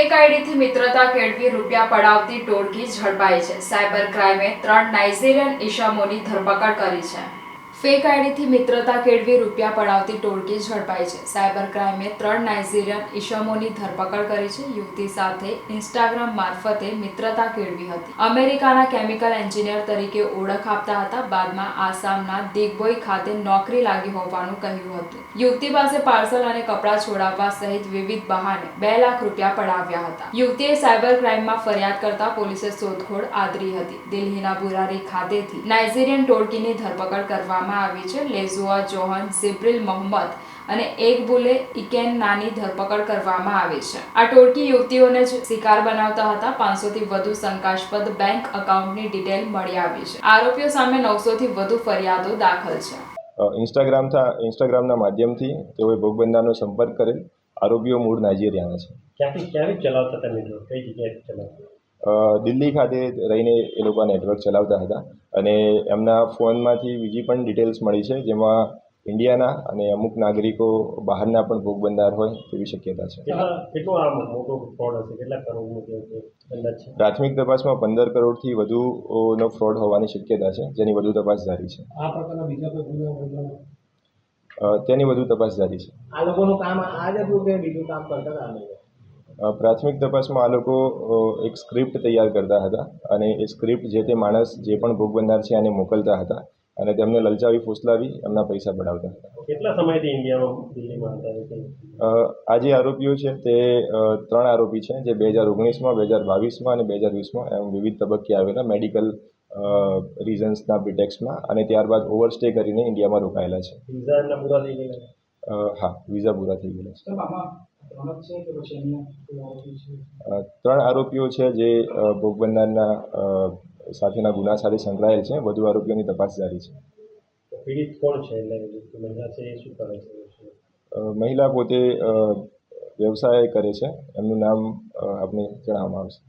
Fake આઈડીથી મિત્રતા કેળવી રૂપિયા પડાવતી ટોળકી ઝડપાઈ છે. સાયબર ક્રાઇમે ત્રણ નાઇજીરિયન ઈશામોની ધરપકડ કરી છે. ફેક આઈડીથી મિત્રતા કેળવી રૂપિયા પડાવતી ટોળકી ઝડપાઈ છે. સાયબર ક્રાઇમે ત્રણ નાઇજીરિયન ઈસમોની ધરપકડ કરી છે. યુવતી સાથે ઇન્સ્ટાગ્રામ મારફતે મિત્રતા કેળવી હતી. અમેરિકાના કેમિકલ એન્જિનિયર તરીકે ઓળખ આપતા હતા. બાદમાં આસામના દિગ્બોઈ ખાતે નોકરી લાગી હોવાનું કહ્યું હતું. યુવતી પાસે પાર્સલ અને કપડાં છોડાવવા સહિત વિવિધ બહાને બે લાખ રૂપિયા પડાવ્યા હતા. યુવતીએ સાયબર ક્રાઇમમાં ફરિયાદ કરતા પોલીસે શોધખોળ આદરી હતી. દિલ્હીના બુરારી ખાતેથી નાઇજીરિયન ટોળકીની ધરપકડ કરવામાં આવી છે. લેઝુઆ જોહન ઝિબ્રિલ મોહમ્મદ અને એક બુલે ઇકેનનાની ધરપકડ કરવામાં આવી છે. આ ટોળકી યુવતીઓને જ શિકાર બનાવતા હતા. પાંચસો થી વધુ શંકાસ્પદ બેંક એકાઉન્ટની ડિટેલ મળી આવી છે. આરોપીઓ સામે નવસો થી વધુ ફરિયાદો દાખલ છે. ઇન્સ્ટાગ્રામ ઇન્સ્ટાગ્રામના માધ્યમથી તેઓએ ભોગબંધાનો સંપર્ક કરેલ. આરોપીઓ મૂળ નાઇજીરિયાના છે. ક્યાંથી ક્યારે ચલાવતા તમે કઈ જગ્યાએ ચલાવતા દિલ્હી ખાતે રહીને એ લોકો નેટવર્ક ચલાવતા હતા અને એમના ફોનમાંથી બીજી પણ ડિટેલ્સ મળી છે જેમાં ઇન્ડિયાના અને અમુક નાગરિકો બહારના પણ ભોગ બંધાર હોય તેવી શક્યતા છે. પ્રાથમિક તપાસમાં પંદર કરોડથી વધુ નો ફ્રોડ હોવાની શક્યતા છે જેની વધુ તપાસ જારી છે. તેની વધુ તપાસ જારી છે. આ લોકોનું કામ આ જ હતું કે બીજું કામ કરતા હતા પ્રાથમિક તપાસમાં આ લોકો એક સ્ક્રિપ્ટ તૈયાર કરતા હતા અને એ સ્ક્રિપ્ટ જે તે માણસ જે પણ ભોગ બનનાર છે આને મોકલતા હતા અને તેમને લલચાવી ફૂસલાવી એમના પૈસા પડાવતા હતા. કેટલા સમયથી ઇન્ડિયામાં દિલ્હીમાં હતા આ જે આરોપીઓ છે તે ત્રણ આરોપી છે જે બે હજાર ઓગણીસમાં બે હજાર બાવીસમાં અને બે હજાર વીસમાં એમ વિવિધ તબક્કે આવેલા મેડિકલ રીઝન્સના પ્રિટેક્સમાં અને ત્યારબાદ ઓવરસ્ટે કરીને ઇન્ડિયામાં રોકાયેલા છે. વિઝા પૂરા થઈ ગયેલા? હા વિઝા પૂરા થઈ ગયેલા છે. ત્રણ આરોપીઓ છે જે ભોગ બનનારના સાથેના ગુના સાથે સંકળાયેલ છે. વધુ આરોપીઓની તપાસ જારી છે. પીડિત કોણ છે? મહિલા છે એ શું કરે છે? મહિલા પોતે વ્યવસાય કરે છે. એમનું નામ આપણે આપને જણાવવામાં આવશે.